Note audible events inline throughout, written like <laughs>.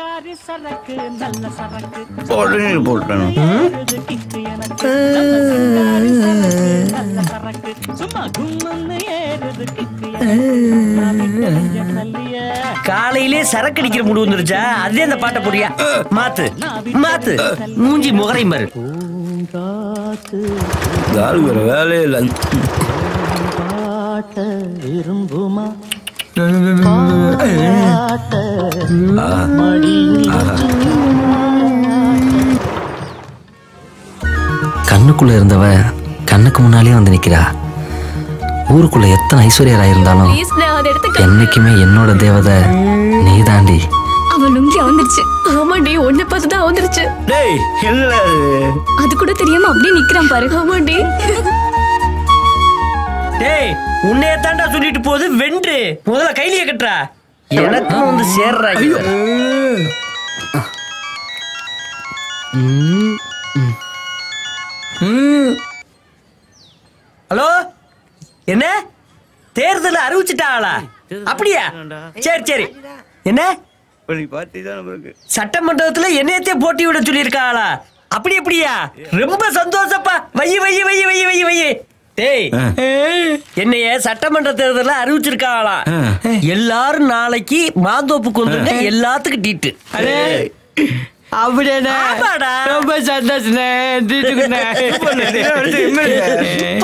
சிங்காரி சரக்கு நல்ல சரக்கு. உடனே போட்டணும் காலையிலே சரக்கு அடிக்கிற முடி வந்துருச்சா? அதே அந்த பாட்டை புரியா மாத்து மாத்து. மூஞ்சி முகரை மாறு. வேலையே இல்லை. பாட்ட விரும்புமா? பாட்ட கண்ணுக்குள்ள இருந்தவ கண்ணுக்கு முன்னாலே வந்து நிக்கிறா. ஊருக்குள்ள எத்தனை ஐஸ்வர்யரா இருந்தாலும் என்னைக்குமே என்னோட தேவதை நீதாண்டி. அவன் லுங்கி வந்துருச்சு ஆமாண்டி உன்னை பார்த்து தான் வந்துருச்சு அது கூட தெரியாம அப்படியே நிக்கிறான் பாரு. ஆமாண்டி. டேய் உன்னைய தாண்டா சொல்லிட்டு போகுது வென்று. முதல்ல கைலிய கட்டுறா. எனக்கும் வந்து சேர்றா. ஹலோ? என்ன? தேர்தல் அறிவிச்சிட்டாங்களா அப்படியா? சரி சரி. என்ன? சட்டமன்றத்துல என்னையத்தே போட்டி விட சொல்லியிருக்காங்களா அப்படி அப்படியா? ரொம்ப சந்தோஷப்பா. வை வை வை வை வை வை டேய். என்னைய சட்டமன்ற தேர்தல அறிவிச்சிருக்காங்களா. எல்லாரும் நாளைக்கு மாந்தோப்புக்கு வந்துருங்க எல்லாத்துக்கும் டீட்டு. அப்படியாண்ணே. ஆமாடா. ரொம்ப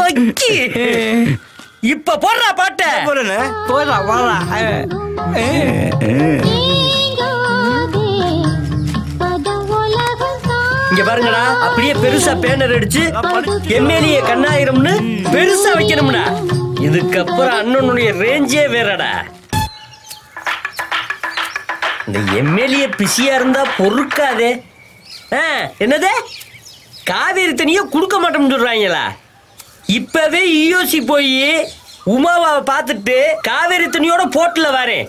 பக்கி. இப்ப போடுறா பாட்ட. போறேண்ணே போடா போடா இங்க பாருங்கடா அப்படியே பெருசா பேனர் அடிச்சு எம்எல்ஏ கண்ணாயிரம்னு பெருசா வைக்கணும்டா. இதுக்கப்புறம் அண்ணனுடைய ரேஞ்சே வேறடா. இந்த எம்எல்ஏ பிஸியா இருந்தா பொறுக்காதே. என்னது? காவேரி தண்ணிய கொடுக்க மாட்டோம்னு சொல்றாங்களா? இப்பவே இயோசி போய் உமாவை பார்த்துட்டு காவேரி தண்ணியோட போட்டுல வரேன்.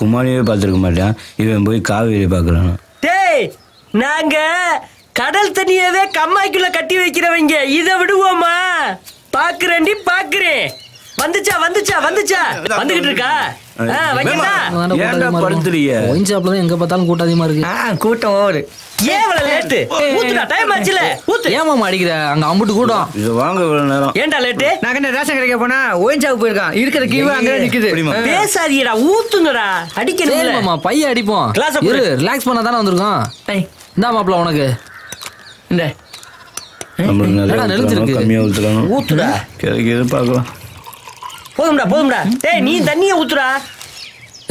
குமாரியே பார்த்துருக்க மாட்டான். இவன் போய் காவேரி பார்க்கறான் டேய் நாங்க கடல் தண்ணியவே கம்மாய்க்குள்ள கட்டி வைக்கிறவங்க. இதை விடுவோமா? பாக்குறேன்டி பாக்குறேன். வந்துச்சா வந்துச்சா வந்துச்சா? வந்துகிட்டு இருக்கா? எங்க பார்த்தாலும் கூட்டம் அதிகமா இருக்கு. கூட்டம் ஓடு? பேசாதீடா ஊத்துங்கடா. மாமா பைய அடிப்போம். ரிலாக்ஸ் பண்ண தானே வந்திருக்கோம் இந்தா மாப்பிள உனக்கு. இந்த. நம்மளுக்கு நிறைய என்னடா ஊத்துறானோ, நெளிஞ்சிருக்கு? கம்மியா ஊத்துறானோ? ஊத்துடா. கிடைக்க எதிர்பார்க்கலாம் போதும்டா போதும்டா. டேய் நீ தண்ணிய ஊத்துடா.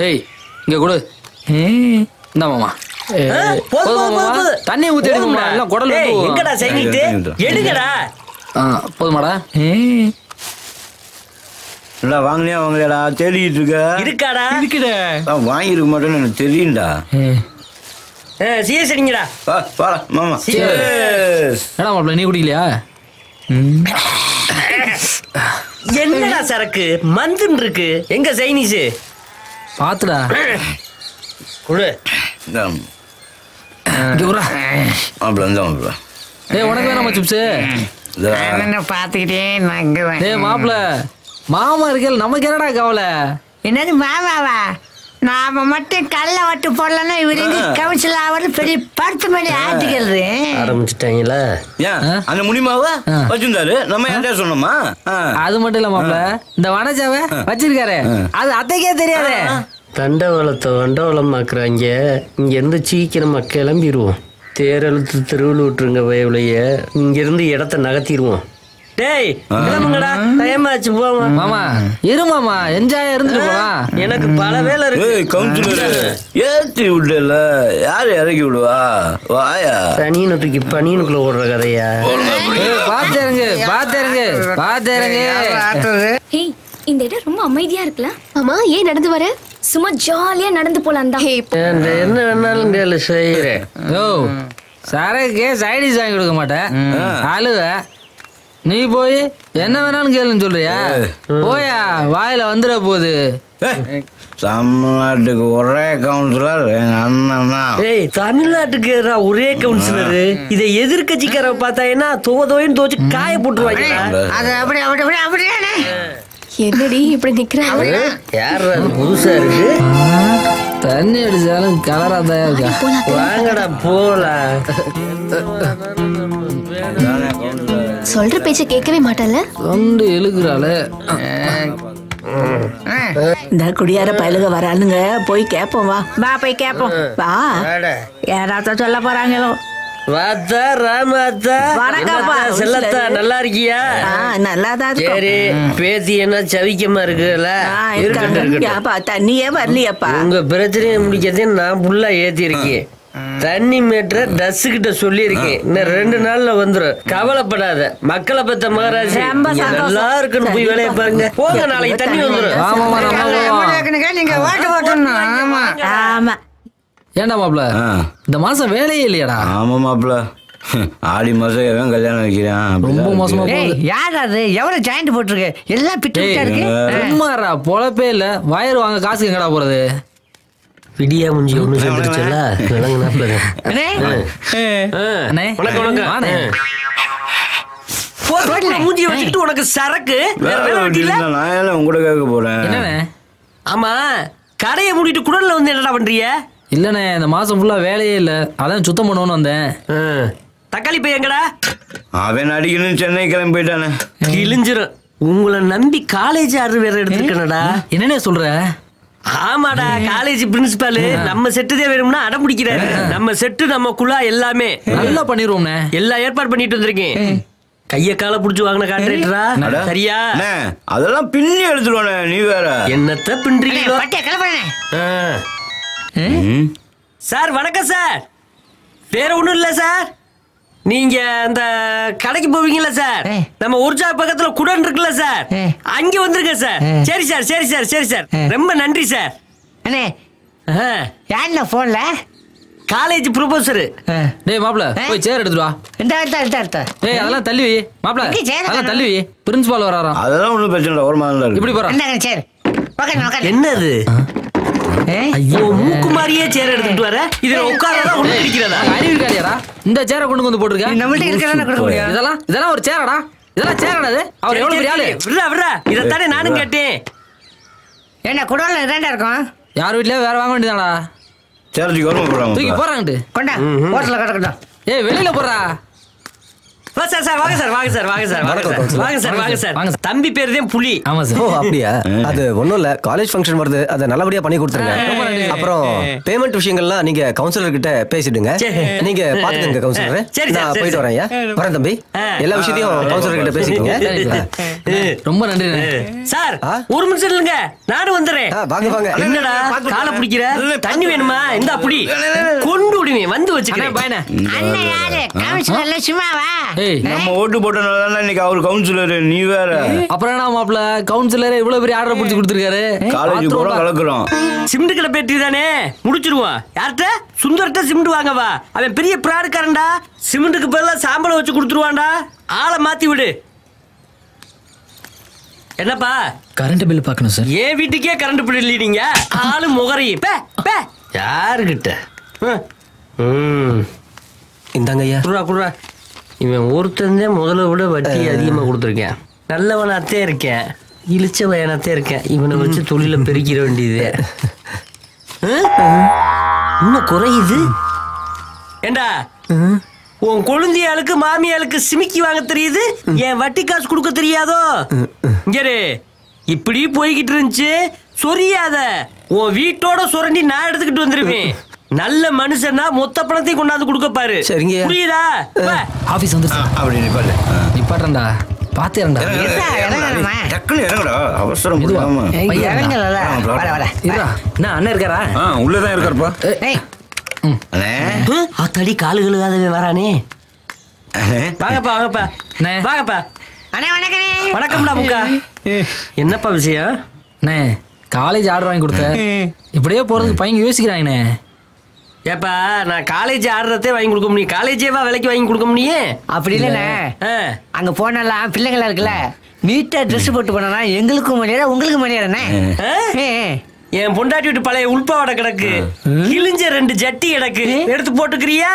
ஏய் இங்க கொடு. இந்தா மாமா. தண்ணி ஊத்தி. எல்லாம் குடல் போகும். எங்கடா எடுங்கடா. ஆ, போதுமாடா. ஏய், இல்ல வாங்கினியா வாங்கலையாடா? தேடிட்டு இருக்க? இருக்காடா. இருக்குடே நான் வாங்கிருக்க மாட்டேன்னு எனக்கு தெரியும்டா. சிஎஸ் அடிங்கடா வா வாடா மாமா. என்னடா மாப்பிள நீ குடிக்கலையா? என்னடா சரக்கு? மந்துன்னு இருக்கு. எங்க சைனீஸ்? பாத்துடா. குடு. இந்தா, இங்க குடுறா. மாப்பிள இந்த மாப்பிள டேய் உனக்கு வேணாமா சிப்ஸ்? பாத்துக்கிட்டே நான் இங்க வரேன். டேய் மாப்பிள மாமா இருக்கல நமக்கு என்னடா கவலை? என்னது மாமாவா? நாம மட்டும் கல்ல வட்டு போடலன்னா இவரு கவுன்சில் ஆவது பெரிய படுத்து மணி ஆட்டிக்கிறது. ஆரம்பிச்சிட்டாங்களா? ஏன்? அந்த முடிமாவ ஆ. வச்சிருந்தாரு. நம்ம யார்கிட்ட சொன்னோமா. அது மட்டும் இல்ல மாப்பிள. இந்த வனஜாவ வச்சிருக்காரு. அது அத்தைக்கே தெரியாதே. தண்டவாளத்தை வண்டவாளமாக்குறாங்க இங்க இருந்து சீக்கிரமா கிளம்பிடுவோம் தேரெழுத்து தெருவில் விட்டுருங்க வயவுலைய. இங்க இருந்து இடத்த நகர்த்திடுவோம் டேய் கிளம்புங்கடா டைம் ஆச்சு போமா மாமா. இரு மாமா என்ஜாய் இருந்துட்டு போலாம். எனக்கு பல வேலை ஏய் இருக்கு கவுன்சிலர் ஏத்தி விடல யாரு இறக்கி விடுவா? வாயா. தனியனை தூக்கி பனியனுக்குள்ள ஓடுற கதையா? ஏய், பாத்து இறங்கு பாத்து இறங்கு பாத்து இறங்கு. ஹேய் இந்த இடம் ரொம்ப அமைதியா இருக்குல்ல? ஆமா ஏன் நடந்து வர? சும்மா ஜாலியா நடந்து போலாம் தான். என்ன வேணாலும் கேளு செய்யறேன் யோ சரக்கு சைடிஸ் வாங்கி கொடுக்க மாட்டேன். அழுவ. நீ போய் என்ன வேணாலும் கேளுன்னு சொல்றியா? போயா வாயில வந்துட போகுது தமிழ்நாட்டுக்கு ஒரே கவுன்சிலர் எங்க அண்ணன் தான் ஏய் தமிழ்நாட்டுக்கு ஒரே கவுன்சிலரு இதை எதிர்கட்சிக்கார பார்த்தாங்கன்னா துவ துவைன்னு துவச்சு காய போட்டுருவாங்க. அது அப்படி அப்படி அப்படி அப்படியானே என்னடி இப்படி நிக்கிறாங்க யார் அது? புதுசா இருக்கு. தண்ணி அடிச்சாலும் கலரா தான் இருக்கா வாங்கடா போலாம். கவுன்சிலர் <laughs> சொல்ற பேச்ச கேட்கவே மாட்டல தொண்டு இழுக்கிறாளே இந்த குடியார பயலுக வரானுங்க போய் கேப்போம் வா. வா போய் கேப்போம். வா. யாராத்த சொல்ல போறாங்களோ. வாத்தா ராமாத்தா. வணக்கம்ப்பா. செல்லத்தா நல்லா இருக்கியா நல்லாதான் இருக்கும். சரி பேத்தி என்ன சவிக்கமா இருக்குல்ல இருக்கட்டும் தண்ணியே வரலையப்பா. உங்க பிரச்சனையை முடிக்கிறதே நான் புல்லா ஏத்தி இருக்கேன் தண்ணி மீட்டர டஸ் கிட்ட சொல்லி இருக்கேன் இன்னும் ரெண்டு நாள்ல வந்துரும். கவலைப்படாத. மக்களை பத்த மகாராஜ். நல்லா இருக்குன்னு போய் வேலையை பாருங்க. போங்க நாளைக்கு தண்ணி வந்துரும். நீங்க ஓட்டு போட்டணும் ஆமா. ஆமா. ஏன்டா மாப்ள. இந்த மாசம் வேலையே இல்லையாடா? ஆமா மாப்பிள ஆடி மாசம் எவன் கல்யாணம் வைக்கிறான். ரொம்ப மோசமா யார் அது? எவ்வளவு ஜாயிண்ட் போட்டிருக்கு? எல்லாம் பிட்டு இருக்கு? சும்மாடா பொழப்பே இல்ல. வயர் வாங்க காசுக்கு எங்கடா போறது? விடியா முஞ்சி ஒண்ணு சேர்ந்துருச்சுல்ல அண்ணே, அண்ணே. வணக்கம் வணக்கம். மூஞ்சிய வச்சுக்கிட்டு உனக்கு சரக்கு. உங்கள்கிட்ட கேட்க போறேன். என்னண்ணே? ஆமா. கடையை மூடிட்டு குடல்ல வந்து என்னடா பண்றீங்க? இல்லண்ணே இந்த மாசம் ஃபுல்லா வேலையே இல்ல. அதான் சுத்தம் பண்ணுவோன்னு வந்தேன். தக்காளி பை எங்கடா? அவன் அடிக்கணும்னு சென்னை கிளம்பி போயிட்டானே கிழிஞ்சிரும். உங்களை நம்பி காலேஜ் ஆர்டர் வேற எடுத்துருக்கனடா. என்னண்ணே சொல்ற? ஆமாடா காலேஜ் பிரின்சிபால் நம்ம செட்டு தான் வேணும்னா அடம் பிடிக்கிறாரு. நம்ம செட்டு நம்ம குழா எல்லாமே. நல்லா பண்ணிடுவோம்ண்ணே எல்லா ஏற்பாடு பண்ணிட்டு வந்திருக்கேன். கைய கால புடிச்சு வாங்கின கான்ட்ராக்டரா அட. சரியா? அண்ணே, அதெல்லாம் பின்னி எடுத்துருவானே நீ வேற. என்னத்த பின்றீங்களோ. ம். சார் வணக்கம் சார். வேற ஒண்ணும் இல்ல சார். நீங்க அந்த கடைக்கு போவீங்கல்ல சார். நம்ம உற்சா பக்கத்துல குடன் இருக்குல்ல சார். அங்க வந்துருங்க சார். சரி சார் சரி சார் சரி சார். ரொம்ப நன்றி சார். அண்ணே. யாருண்ணே போன்ல காலேஜ் ப்ரொபோசர். டேய் மாப்ள போய் சேர் எடுத்துட்டு வா. இந்த எடுத்தா எடுத்தா எடுத்தா டேய் அதெல்லாம் தள்ளி வை. மாப்ள அதெல்லாம்? தள்ளி வை. பிரின்சிபால் வராராம். அதெல்லாம் ஒண்ணும் பிரச்சனை இல்லை ஓரமாக தான் இப்படி போறான் என்னங்க சரி உட்காந்து உட்காந்து என்னது? ஐயோ. மூக்கு மாதிரியே சேர் எடுத்துட்டு வர. இதுல உட்காரதா ஒண்ணு இருக்கிறதா அறிவு இருக்காதியாடா இந்த சேரை கொண்டு வந்து போட்டிருக்க? நம்மள்ட்ட இருக்கிறதானே கொடுக்க முடியும் இதெல்லாம் இதெல்லாம் ஒரு சேரடா இதெல்லாம் சேரடா இது. அவர் எவ்வளவு பெரிய ஆளு? விட்றா விட்றா. இதைத்தானே நானும் கேட்டேன். என்ன இதாண்டா இருக்கும்? யார் வீட்லயே வேற வாங்க வேண்டியதாடா சேர்த்துக்கு வரமா தூக்கி போறாங்க போறாங்கட்டு கொண்டா ஹோட்டல்ல ஏய் வெளியில போறா சார் சார் வாங்க சார் வாங்க சார் வாங்க சார் வாங்க சார். வாங்க சார் வாங்க சார் வாங்க சார். தம்பி பேர் தான் புலி. ஆமா ஓ அப்படியா? <laughs> அது ஒண்ணும் இல்ல. காலேஜ் ஃபங்க்ஷன் வருது. அதை நல்லபடியா பண்ணி கொடுத்துருங்க. அப்புறம் பேமெண்ட் விஷயங்கள்லாம் நீங்க கவுன்சிலர் கிட்ட பேசிடுங்க. நீங்க பாத்துக்கங்க கவுன்சிலர் சரி, சார், நான் போயிட்டு. வரேன் வரேன் தம்பி. எல்லா விஷயத்தையும் கவுன்சிலர் கிட்ட பேசிக்கோங்க. ரொம்ப நன்றி சார்? ஒரு நிமிஷம் இல்லைங்க நானும் வந்துடுறேன் வாங்க வாங்க. என்னடா காலை பிடிக்கிற? தண்ணி வேணுமா? இந்த அப்படி கொண்டு விடுவேன் வந்து வச்சுக்கிறேன். நம்ம ஓட்டு போட்டனால இன்னைக்கு அவர் கவுன்சிலர் நீ வேற. அப்புறம் என்ன மாப்ள கவுன்சிலரே இவ்வளவு பெரிய ஆர்டர் பிடிச்சி கொடுத்துருக்காரு. காலேஜ் பூரா கலக்குறோம். சிமெண்ட் கடை பேட்டி தானே? முடிச்சிருவோம். யார்கிட்ட? சுந்தர்கிட்ட சிமெண்ட் வாங்கவா அவன் பெரிய பிராடுக்காரன்டா. சிமெண்ட்டுக்கு பதிலா சாம்பலை வச்சு கொடுத்துருவான்டா. ஆளை மாத்தி விடு. என்னப்பா? கரண்ட் பில் பார்க்கணும் சார். என் வீட்டுக்கே கரண்ட் பில் இல்லீங்க ஆளு முகரி. பே பே. ம். இந்தாங்க ஐயா. குடுறா குடுறா. இவன் ஒருத்தந்தே முதல்ல விட வட்டி அதிகமாக கொடுத்துருக்கேன். நல்லவனாத்தே இருக்கேன். இழிச்ச வயனாத்தே இருக்கேன். இவனை வச்சு தொழில பெருக்கிற வேண்டியது. இன்னும் குறையுது? ஏண்டா? உன் கொழுந்தியாளுக்கு மாமியாளுக்கு சிமிக்கி வாங்க தெரியுது? என் வட்டி காசு கொடுக்க தெரியாதோ? இங்கரு. இப்படி போய்கிட்டு இருந்துச்சு. சொரியாத. உன் வீட்டோட சுரண்டி நான் எடுத்துக்கிட்டு வந்துருவேன் நல்ல மனுஷனா மொத்த பணத்தையும் கொண்டாந்து கொடுக்க பாரு. சரிங்கய்யா. புரியுதா. ஆபீஸ் வந்துருச்சு. அப்படி பாத்தேன்டா. இருடா, இறங்கணுமா? டக்குன்னு இறங்கடா அவசரம். வர, வர. இருடா. என்ன அண்ணன் இருக்காரா? உள்ளதான் இருக்காருப்பா. ஏய், அண்ணே? ஆத்தாடி காலு கழுகாதவன் வரானே. வாங்கப்பா வாங்கப்பா. அண்ணே. வாங்கப்பா. அண்ணே, வணக்கண்ணே. வணக்கம்டா முக்கா. என்னப்பா விஷயம்? அண்ணே காலேஜ் ஆர்டர் வாங்கி கொடுத்த இப்படியே போறதுக்கு பையன் யோசிக்கிறாங்கண்ணே ஏப்பா நான் காலேஜ் ஆடுறதே வாங்கி கொடுக்க முடியும். காலேஜேவா விலைக்கு வாங்கி கொடுக்க முடியும். அப்படி இல்லண்ணே. ஆ. அங்க போனெல்லாம் பிள்ளைங்களா இருக்குல்ல. நீட்டா ட்ரெஸ் போட்டு போனா எங்களுக்கும் மணியாரா உங்களுக்கு மணியாரண்ணே? என் பொண்டாட்டி வீட்டு பழைய உள்பாவாடை கிடக்கு. கிழிஞ்ச ரெண்டு ஜட்டி கிடக்கு. எடுத்து போட்டுக்கிறியா?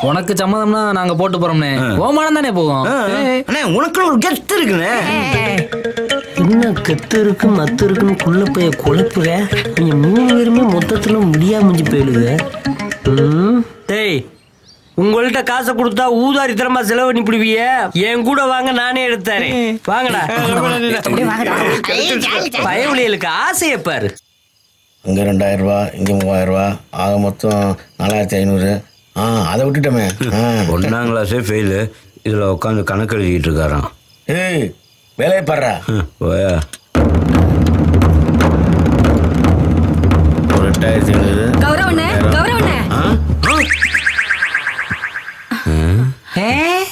உனக்கு சம்மதம்னா நாங்க போட்டு போறோம்னே. ஓமானம் தானே போகும் அண்ணே உனக்குள்ள ஒரு கெத்து இருக்குண்ணே. என்ன கெத்து இருக்கு மத்து இருக்குன்னு குள்ள போய் குழப்புற? நீங்க மூணு பேருமே மொத்தத்துல முடியா முடிஞ்சு போயிடுது. ம். டேய் உங்கள்ட்ட காசை கொடுத்தா ஊதாரி தரமா செலவு பண்ணி பிடிவிய என் கூட வாங்க நானே எடுத்தாரேன் வாங்கடா. பயவுளியலுக்கு ஆசையை பாரு. இங்கே ரெண்டாயிரம் ரூபா இங்கே மூவாயிரம் ரூபா ஆக மொத்தம் நாலாயிரத்தி ஐநூறு. ஆ அதை விட்டுட்டோமே. ஆ. ஒன்றாம் கிளாஸே ஃபெயிலு இதில் உட்காந்து கணக்கு எழுதிட்டு இருக்காராம். ஏய் வேலையை பாடுறா. போயா. ஒரு எட்டாயிரத்தி ஐநூறு. கௌரவண்ணே கௌரவண்ணே. ஆ? ஏன்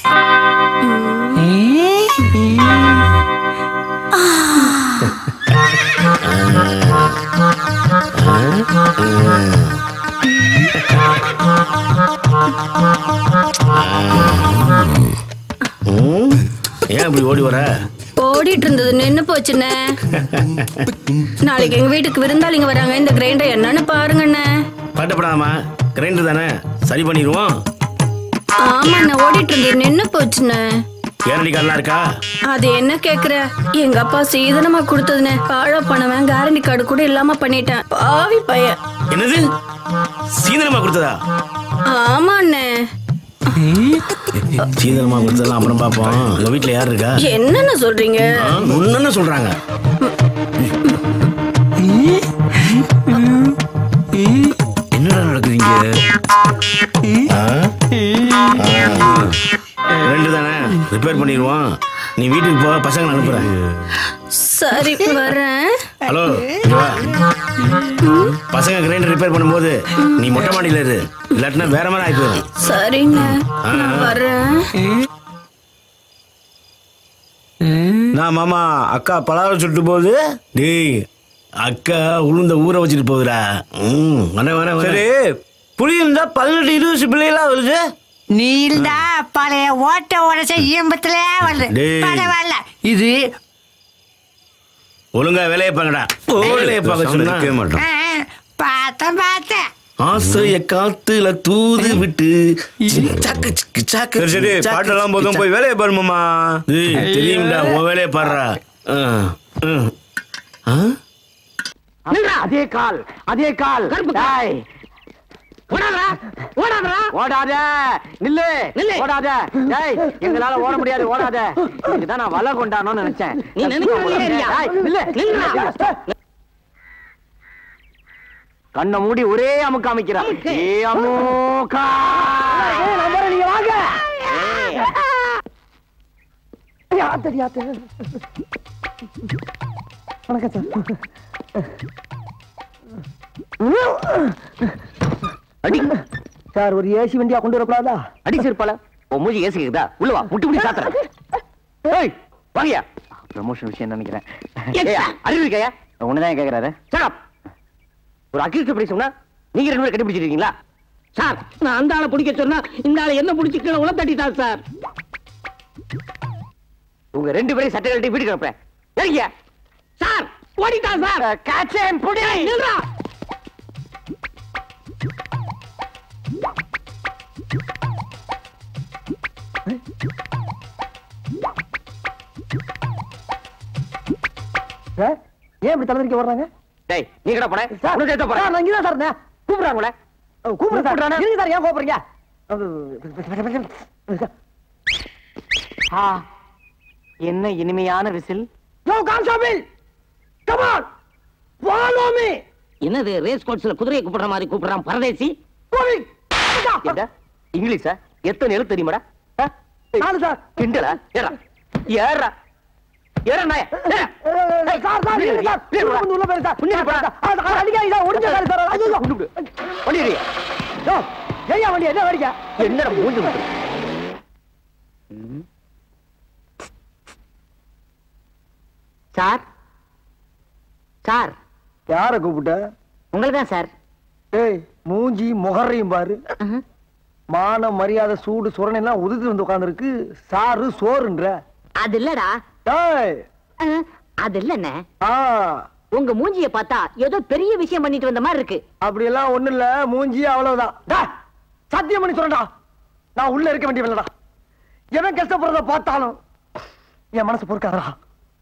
இப்படி ஓடி வர? ஓடிட்டு இருந்தது நின்னு போச்சுண்ணே நாளைக்கு எங்க வீட்டுக்கு விருந்தாளிங்க வராங்க. இந்த கிரைண்டர் என்னன்னு பாருங்கண்ணே பட்டப்படாமா கிரைண்டர் தானே? சரி பண்ணிடுவோம். ஆமாண்ணே ஓடிட்டு இருந்தது நின்னு போச்சுண்ணே? கேரண்டி கார்டெலாம் இருக்கா? அது என்ன கேக்குற? எங்க அப்பா சீதனமா கொடுத்ததுண்ணே. பாழா பண்ணவன் கேரண்டி கார்டு கூட இல்லாம பண்ணிட்டேன். பாவி பையன். என்னது? சீதனமா கொடுத்ததா? ஆமாண்ணே. சீதனமா கொடுத்ததெல்லாம் அப்புறம் பார்ப்போம். உங்க வீட்டில் யார் இருக்கா? என்னென்ன சொல்றீங்க? ஒன்னு சொல்றாங்க. பண்ணிடுவோம். நீ வீட்டுக்கு போ பசங்களை அனுப்புறேன். சரி வரேன். ஹலோ. பசங்க கிரைண்டர் ரிப்பேர் பண்ணும்போது நீ மொட்டை மாடியில இரு. இல்லாட்டினா வேற மாதிரி ஆகி போயிடும். சரிங்க. நான் வரேன். நான் மாமா அக்கா பலாரம் சுட்டு போகுது? டேய் அக்கா உளுந்த ஊற வச்சுட்டு போகுதுடா. ம் வர வர சரி புளி இருந்தா பதினெட்டு இருபது பிள்ளைலாம் வருது. நீல்டா பழைய ஓட்ட உடச்ச ஈம்பத்துல வருது டேய். பரவாயில்ல. இது ஒழுங்கா வேலையை பாங்கடா வேலையை பார்க்க சொன்னா இருக்கவே மாட்டோம் பார்த்தேன் பார்த்தேன். ஆசைய காத்துல தூது விட்டு சாக்கு சிக்கு சாக்கு சரி பாட்டெல்லாம் போதும் போய் வேலையை பாருமாமா தெரியும்டா உன் வேலையை பாடுறா? அதே கால் அதே கால். ஓடாத. நில்லு. ஓடாத. டேய் எங்களால ஓட முடியாது ஓடாத. இதுதான் நான் வலை கொண்டாடணும்னு நினைச்சேன். நீ நில்லு. கண்ணை மூடி ஒரே அமுக்கு அமைக்கிறான் ஏ அமுக்கா. நீங்க வாங்க. யாத்தடி யாத்து வணக்கம் சார். அடி. சார் ஒரு ஏசி வண்டியா கொண்டு வரக்கூடாதா? அடி சிறுப்பால உன் மூஞ்சி ஏசி கேக்குதா உள்ள வா முட்டி முடி சாத்துறேன். ஏய் வாங்கயா ப்ரமோஷன் விஷயம் நினைக்கிறேன்? அறிவு இருக்கையா? உன்னதான் கேக்குறாரு. சார் ஒரு அக்யூஸ்ட் பிடி சொன்னா நீங்க ரெண்டு பேரும் கண்டுபிடிச்சிருக்கீங்களா சார் நான் அந்த ஆளை பிடிக்க சொன்னா இந்த ஆளை என்ன பிடிச்சி கீழே உள்ள தட்டிட்டார் சார் உங்க ரெண்டு பேரையும் சட்டை கட்டி வீட்டுக்கு அனுப்புறேன். ஏறிங்க சார் ஓடிட்டான் சார் கேட்சேன் புடி. நில்றா. ஏன் இப்படி தலைவரிக்க வர்றாங்க டேய் நீ கடை போன சார் நான் சேர்த்த போறேன் நான் இங்க தான் சார் இருந்தேன் கூப்பிடுறாங்களே கூப்பிடுறேன் சார் நீங்க சார் ஏன் கோபறீங்க ஆ என்ன இனிமையான whistle yo constable come on follow me என்னது ரேஸ் கோர்ஸ்ல குதிரையை கூப்பிடுற மாதிரி கூப்பிடுறான் பரதேசி இங்கிலீஷா எத்தனை எழுத்து தெரியுமாடா நாலு சார் கிண்டலா ஏறா ஏறா என்னடா மூஞ்சி விட்டு சார்? சார்? யார கூப்பிட்ட? உங்களுக்கு தான் சார். ஏய் மூஞ்சி முகரையும் பாரு. மான மரியாதை சூடு சுரணை எல்லாம் உதுத்து வந்து உட்கார்ந்துருக்கு. சாரு சோறுன்ற. அது இல்லடா. அது இல்லண்ணே உங்க மூஞ்சிய பார்த்தா ஏதோ பெரிய விஷயம் பண்ணிட்டு வந்த மாதிரி இருக்கு. அப்படியெல்லாம் ஒண்ணு இல்ல. மூஞ்சி அவ்வளவுதான். சத்தியம் பண்ணி சொல்றேன்டா. நான் உள்ள இருக்க வேண்டியவில்லடா எவன் கஷ்டப்படுறத பார்த்தாலும் என் மனசு பொறுக்காதடா.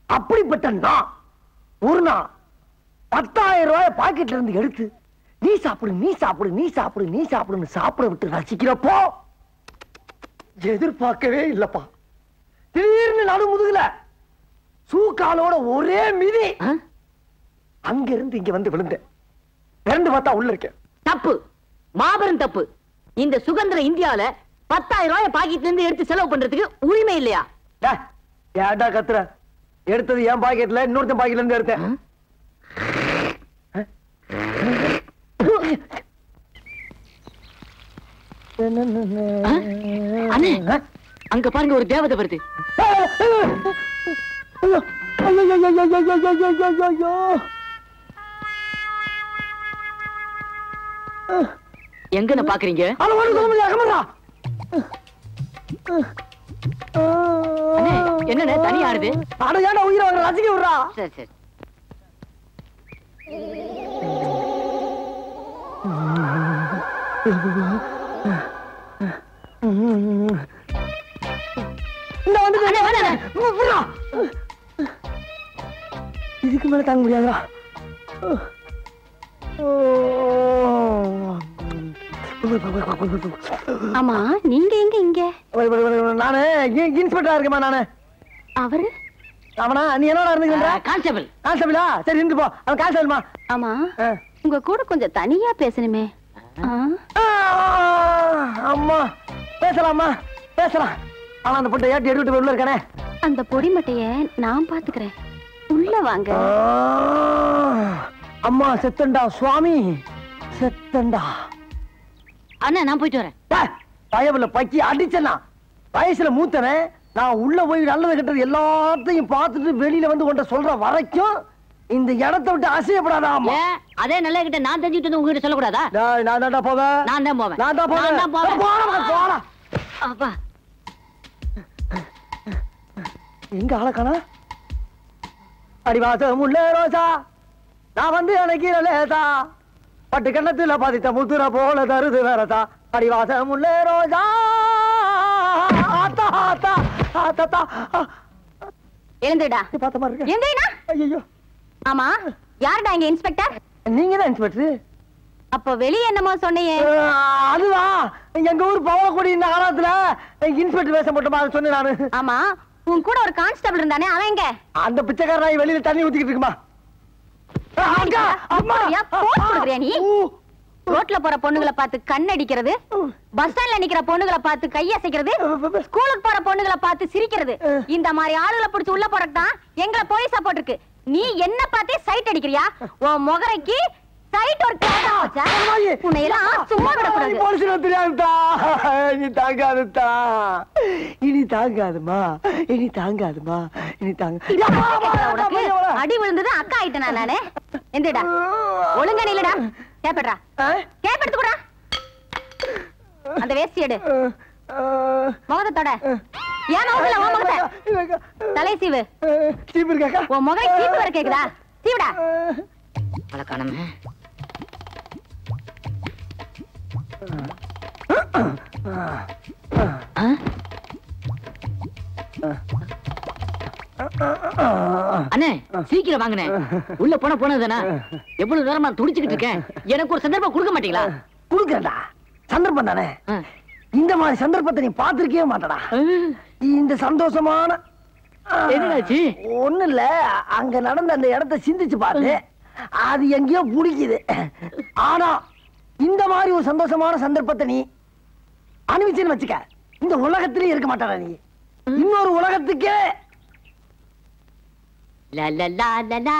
அப்படிப்பட்ட நான் ஒரு நாள் பத்தாயிரம் ரூபாய் பாக்கெட்ல இருந்து எடுத்து நீ சாப்பிடு நீ சாப்பிடு நீ சாப்பிடு நீ சாப்பிடுன்னு சாப்பிட விட்டு ரசிக்கிறப்போ எதிர்பார்க்கவே இல்லப்பா. திடீர்னு நடு முதுகுல சூக்காலோட ஒரே மிதி. அங்க இருந்து இங்க வந்து விழுந்தேன். ரெண்டு பார்த்தா உள்ள இருக்கேன். தப்பு. மாபெரும் தப்பு. இந்த சுதந்திர இந்தியால பத்தாயிரம் ரூபாய் பாக்கெட்ல இருந்து எடுத்து செலவு பண்றதுக்கு உரிமை இல்லையா? ஏன்டா கத்துற? எடுத்தது என் பாக்கெட்ல இன்னொருத்தன் பாக்கெட்ல இருந்து எடுத்தேன். அங்க பாருங்க ஒரு தேவதை வருது. ஐயோ ஐயோ எங்கன்னு பாக்குறீங்க என்னன்னு தனி ஆடுது ஆனா ஏன்னா உயிரை வர ரசிக்க விடுறா சரி சரி இந்த வந்து இதுக்கு மேல தாங்க முடியாதுடா ஆமா நீங்க எங்க இங்க? நானு இன்ஸ்பெக்டரா இருக்கேமா நானு. அவரு? அவனா? நீ என்னடா இருந்துக்கிற கான்ஸ்டபிள். கான்ஸ்டபிளா? சரி இருந்து போ. அவன் கான்ஸ்டபிள்மா. ஆமா உங்க கூட கொஞ்சம் தனியா பேசணுமே? அம்மா. பேசலாமா பேசலாம். ஆனா அந்த பொட்டை ஏட்டி எடுத்து உள்ள இருக்கானே. அந்த பொடிமட்டைய நான் பாத்துக்கிறேன். உள்ள வாங்க. அம்மா செத்தண்டா சுவாமி. செத்தண்டா. அண்ணா நான் போயிட்டு வரேன். பயவுல பக்கி அடிச்சனா வயசுல மூத்தவன் நான் உள்ள போய் நல்லது கெட்டது எல்லாத்தையும் பார்த்துட்டு வெளியில வந்து உன்ட்ட சொல்ற வரைக்கும் இந்த இடத்தை விட்டு அசையப்படாதா அதே நல்ல கிட்ட நான் தெரிஞ்சுட்டு வந்து உங்ககிட்ட சொல்லக்கூடாதா? நான் தான்டா போவேன். நான் தான் போவேன். நான் தான் போவேன். நான் தான் போவேன். அப்பா. எங்க ஆளக்கானா அடிவாசம் உள்ள ரோசா. நான் வந்து எனக்கு லேசா. பட்டு கண்ணத்துல பாதித்த முத்துற போல தருது வேறதா அடிவாசம் உள்ள ரோசா. ஆத்தா ஆத்தா ஆத்தா. எழுந்துடா பார்த்த மாதிரி எந்திரிடா ஐயோ ஆமா யாருடா இங்க இன்ஸ்பெக்டர்? நீங்க தான் இன்ஸ்பெக்டர். அப்ப வெளிய என்னமோ சொன்னியே அதுதான். எங்க ஊர் பவளக்குடி இந்த காலத்துல இன்ஸ்பெக்டர் வேஷம் போட்டோமா அதை சொன்னேன் நானு. ஆமா உன் கூட ஒரு கான்ஸ்டபிள் இருந்தானே அவன் எங்க? அந்த பிச்சைக்காரன் வெளியில தண்ணி ஊத்திக்கிட்டு இருக்குமா? ரோட்ல போற பொண்ணுங்களை பார்த்து கண் அடிக்கிறது பஸ் ஸ்டாண்ட்ல நிக்கிற பொண்ணுங்களை பார்த்து கையசைக்கிறது ஸ்கூலுக்கு போற பொண்ணுங்களை பார்த்து சிரிக்கிறது. இந்த மாதிரி ஆளுகளை பிடிச்சு உள்ள போறதுக்கு தான் எங்களை போலீஸ் சப்போர்ட் இருக்கு நீ என்ன பார்த்தே சைட் அடிக்கிறியா? உன் முகரைக்கு சைட் ஒரு கேடா வச்சா உன்னை எல்லாம் சும்மா விடக்கூடாது. போலீஸ் தெரியாதுதா இனி தாங்காதுமா. இனி தாங்காதுமா. இனி தாங்க. உனக்கு அடி விழுந்தது அக்கா ஆயிட்டேனா நானு? எந்திரடா. ஒழுங்கா நில்லுடா. கேப்பட்றா. கேப்படுத்து கூட அந்த வேஷ்டி எடு. முகத்தை தொட. ஏன் உன் முகத்தை? தலை சீவு. இருக்காக்கா உன் முகம் சீப்பு வர கேக்குதா? சீவுடா. பழக்கானமே அண்ணே சீக்கிரம் வாங்கண்ணே. உள்ள போன போனதுதானே? எவ்வளவு நேரமா துடிச்சுக்கிட்டு இருக்கேன். எனக்கு ஒரு சந்தர்ப்பம் கொடுக்க மாட்டீங்களா? குடுக்கறடா சந்தர்ப்பம் தானே? இந்த மாதிரி சந்தர்ப்பத்தை நீ பார்த்திருக்கவே மாட்டடா. இந்த சந்தோஷமான என்னடாச்சு ஒண்ணு இல்ல அங்க நடந்த அந்த இடத்தை சிந்திச்சு பாரு அது எங்கேயோ பிடிக்குது. ஆனா இந்த மாதிரி ஒரு சந்தோஷமான சந்தர்ப்பத்தை நீ அனுபவிச்சுன்னு வச்சுக்க இந்த உலகத்திலே இருக்க மாட்டாடா நீ இன்னொரு உலகத்துக்கே லா லா லா லா லா